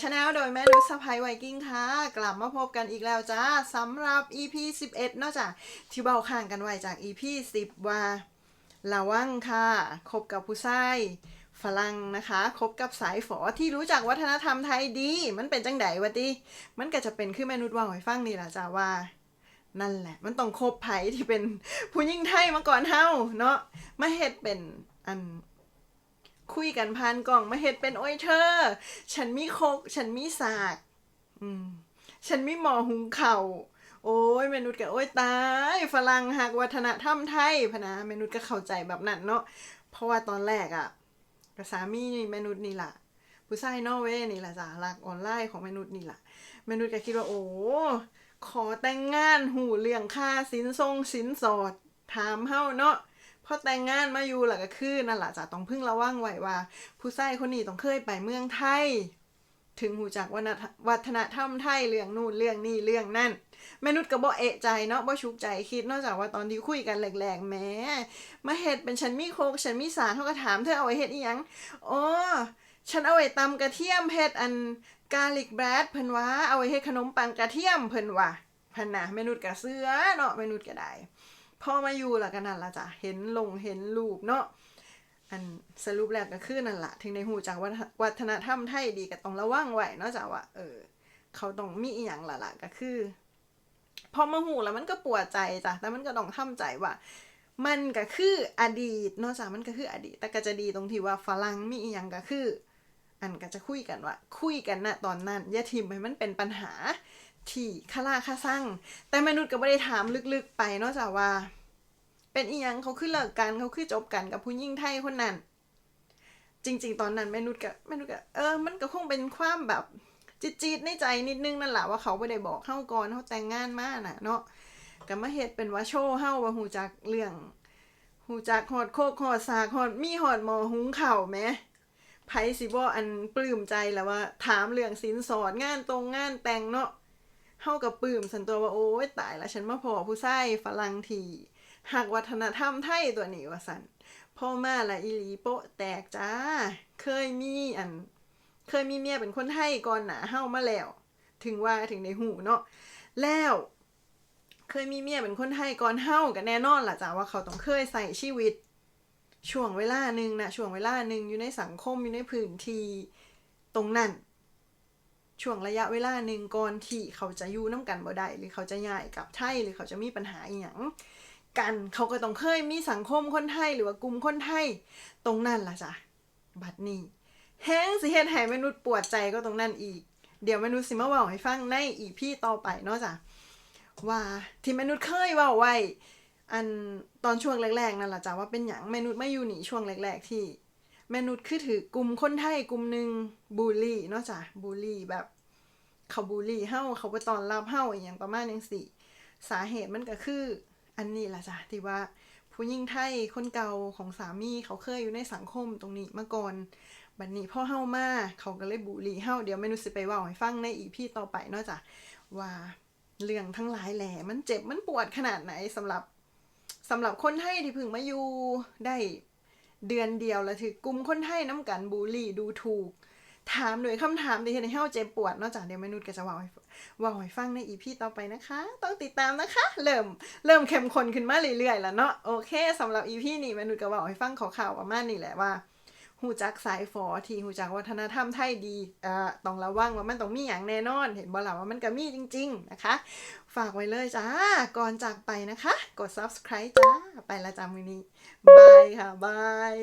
ชาแนลโดยแม่นุชสะพไวกิ้งค่ะ กลับมาพบกันอีกแล้วจ้าสำหรับ EP 11นอกจากที่เบาข้างกันไว้จาก EP 10 ว่าระวังค่ะ คบกับผู้ชายฝรั่งนะคะ คบกับสายฝอที่รู้จักวัฒนธรรมไทยดี มันเป็นจังไดวะติ มันก็จะเป็นคือแม่นุชเว่าให้ฟังนี่แหละจ้าว่านั่นแหละ มันต้องคบไผที่เป็นผู้หญิงไทยมาก่อนเฮาเนาะมาเฮ็ดเป็นอัน คุยกันผ่านกล่องมาเฮ็ดเป็นโอ้ยเธอ ฉันมีโคก ฉันมีสากอืมฉันมีหมอหุงเข่าโอ้ยเมนุษย์ก็โอ้ยตายฝรั่งหักวัฒนธรรมไทยพนะเมนุษย์ก็เข้าใจแบบนั้นเนาะเพราะว่าตอนแรกอะกับสามีนี่เมนุษย์นี่แหละผู้ชายนอเวนี่แหละจ้ะรักออนไลน์ของเมนุษย์นี่แหละเมนุษย์ก็คิดว่าโอ้ขอแต่งงานหูเรื่องค่าสินทรงสินสอดถามเฮาเนาะ พอแต่งงานมาอยู่แล้วก็คือนั่นแหละจ้ะต้องพึ่งระวังไว้ว่า ผู้ชายคนนี้ต้องเคยไปเมืองไทย ถึงหูจักวัฒนธรรมวัฒนธรรมไทยเรื่องนู่นเรื่องนี่เรื่องนั่นแม่นุชก็บ่เอะใจเนาะบ่ชุกใจคิดนอกจากว่าตอนที่คุยกันแหลกๆแหม้มาเฮ็ดเป็นฉันมีโคกฉันมีสารเขาก็ถามเธอเอาไว้เฮ็ดอีหยังอ๋อฉันเอาไว้ตำกระเทียมเฮ็ดอันกาลิกแบรดเพิ่นว่าเอาไว้เฮ็ดขนมปังกระเทียมเพิ่นว่าพิ่นนะแม่นุชก็เสือเนาะแม่นุชก็ได้ พอมาอยู่และกันนั่นละจ้ะเห็นลงเห็นรูปเนาะอันสรุปแล้วก็คือนั่นละถึงในหูจากวัฒนธรรมไทยดีก็ต้องระวังไว้เนาะจ้ะว่าเออ เขาต้องมีอีหยังละล่ะก็คือ พอมาหูแล้วมันก็ปวดใจจ้ะแต่มันก็ต้องทำใจว่ามันก็คืออดีตเนาะจ้ะมันก็คืออดีต แต่ก็จะดีตรงที่ว่าฝรั่งมีอีหยังก็คือ อันก็จะคุยกันว่า คุยกันนะตอนนั้นอย่าทิมให้มันเป็นปัญหา ที่คาราคาสั่งแต่มนุษย์ก็ไม่ได้ถามลึกๆไปเนอกจากว่า เป็นอียังเขาคือเลิกกันเขาคือจบกันกับผู้หญิงไทยคนนั้น จริง ๆ ตอนนั้นมนุษย์ก็มนุษย์ก็เออ มันก็คงเป็นความแบบจี๊ดๆในใจนิดนึงนั่นแหละว่าเขาไม่ได้บอกเข้าก่อนเขาแต่งงานมากน่ะ เนาะก็มาเฮ็ดเป็นว่าโชว์เฮาว่าหูจักเรื่องหูจักหอดโคกหอดสากหอดมีหอดหมอหุงเข้าวแหมไผสิบ่อันปลื้มใจแล้วว่า ถามเรื่องสินสอดงานตรงงานแต่งเนาะ เฮากับปื้มสันตัวว่าโอ้ยตายละฉันมาพอผู้ชายฝรั่งทีหักวัฒนธรรมไทยตัวนี้ว่าสันพ่อมาละอีลีโปะแตกจ้า เคยมีอัน เคยมีเมียเป็นคนไทยก่อนหนาเฮามาแล้ว ถึงว่าถึงในหูเนาะแล้วเคยมีเมียเป็นคนไทยก่อนเฮากันแน่นอนล่ะจ้าว่าเขาต้องเคยใส่ชีวิต ช่วงเวลาหนึ่งนะช่วงเวลาหนึ่งอยู่ในสังคมอยู่ในพื้นที่ตรงนั้น ช่วงระยะเวลาหนึ่งก่อนที่เขาจะอยู่น้ำกันบ่ได้หรือเขาจะย้ายกลับไทยหรือเขาจะมีปัญหาอหย่างกันเขาก็ต้องเคยมีสังคมคนไทยหรือว่ากลุ่มคนไทย ตรงนั้นล่ะจ้ะบัดนี้แห้งสิเฮ็ดให้มนุษย์ปวดใจก็ตรงนั้นอีก เดี๋ยวมนุษย์สิมาเว้าให้ฟังในอีพีต่อไปเนาะจ้ะว่าที่มนุษย์เคยเว้าไว้อันตอนช่วงแรกๆนั่นแหละจ้ะว่าเป็นอย่างมนุษย์ไม่อยู่หนีช่วงแรก ๆ ที่ แมนุษย์คือถือกลุ่มคนไทยกลุ่มหนึ่งบูลลี่เนาะจ้ะบูลลี่แบบ เขาบูลลี่เฮาเขาไปตอนรับเฮาอย่างประมาณอย่างสี่สาเหตุมันก็คือ อันนี้แหละจ้ะที่ว่าผู้หญิงไทยคนเก่าของสามีเขาเคยอยู่ในสังคมตรงนี้มาก่อน บัดนนี้พ่อเฮามาเขาก็เลยบูลลี่เฮาเดี๋ยวแมนุษย์สิไปว่าให้ฟังในอีพีต่อไปเนาะจ้ะว่าเรื่องทั้งหลายแหล่มันเจ็บมันปวดขนาดไหนสำหรับสำหรับคนไทยที่เพิ่งมาอยู่ได้ เดือนเดียวแล้วถือกลุ่มคนไทยน้ำกันบูลลี่ดูถูก ถามโดยคำถามที่เห็นให้เฮาเจ็บปวดนอกจากเดี๋ยวมนุษย์ก็จะว่าให้ว่าให้ฟังในอีพีต่อไปนะคะ ต้องติดตามนะคะ เริ่มเริ่มเข้มข้นขึ้นมาเรื่อยๆแล้วเนาะโอเคสำหรับอีพีนี้มนุษย์ก็ว่าวไอ้ฟังข่าวๆประมาณนี้แหละว่า หูจักสายฝอที่หูจักวัฒนธรรมไทยดีอ่าต้องระวังว่ามันต้องมีอย่างแน่นอน เห็นบ่ล่ะว่ามันก็มีจริง ๆ นะคะ ฝากไว้เลยจ้า ก่อนจากไปนะคะ กด subscribe จ้า ไปละจ้ามือนี้บายค่ะบาย